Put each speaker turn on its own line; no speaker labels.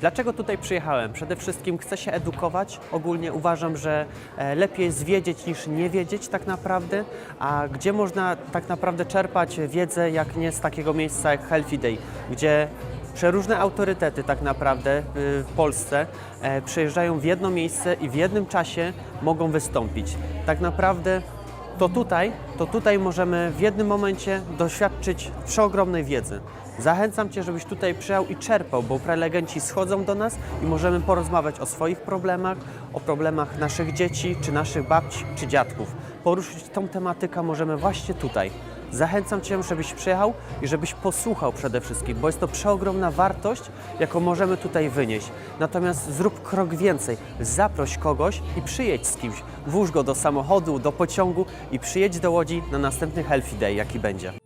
Dlaczego tutaj przyjechałem? Przede wszystkim chcę się edukować. Ogólnie uważam, że e, lepiej jest wiedzieć niż nie wiedzieć tak naprawdę. A gdzie można tak naprawdę czerpać wiedzę, jak nie z takiego miejsca jak Healthy Day, gdzie przeróżne autorytety tak naprawdę y, w Polsce e, przyjeżdżają w jedno miejsce i w jednym czasie mogą wystąpić. Tak naprawdę to tutaj, to tutaj możemy w jednym momencie doświadczyć przeogromnej wiedzy. Zachęcam Cię, żebyś tutaj przyjechał i czerpał, bo prelegenci schodzą do nas i możemy porozmawiać o swoich problemach, o problemach naszych dzieci, czy naszych babci, czy dziadków. Poruszyć tą tematykę możemy właśnie tutaj. Zachęcam Cię, żebyś przyjechał i żebyś posłuchał przede wszystkim, bo jest to przeogromna wartość, jaką możemy tutaj wynieść. Natomiast zrób krok więcej. Zaproś kogoś i przyjedź z kimś. Włóż go do samochodu, do pociągu i przyjedź do Łodzi na następny Healthy Day, jaki będzie.